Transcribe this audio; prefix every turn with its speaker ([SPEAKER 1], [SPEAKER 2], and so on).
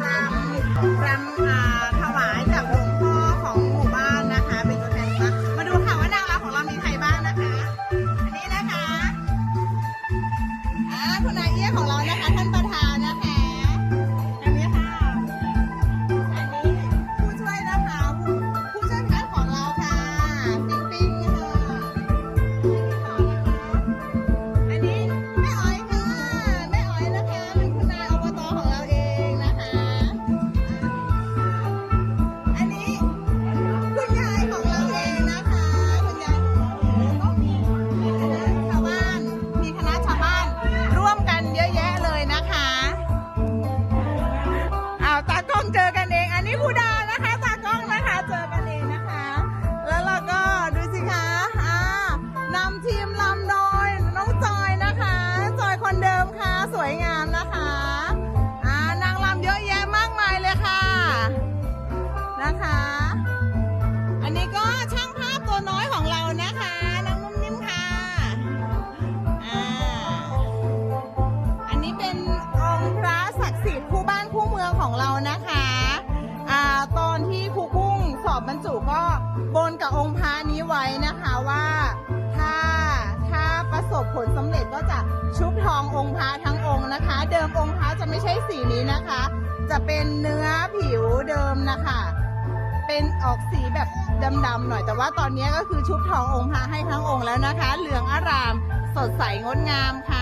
[SPEAKER 1] รำรำอ่าู่ก็บนกับองค์พระนี้ไว้นะคะว่าถ้าถ้าประสบผลสำเร็จก็จะชุบทององค์พระทั้งองค์นะคะ เดิมองค์พระจะไม่ใช่สีนี้นะคะ จะเป็นเนื้อผิวเดิมนะคะ เป็นออกสีแบบดำๆหน่อย แต่ว่าตอนนี้ก็คือชุบทององค์พระให้ทั้งองค์แล้วนะคะ เหลืองอารามสดใสงดงามค่ะ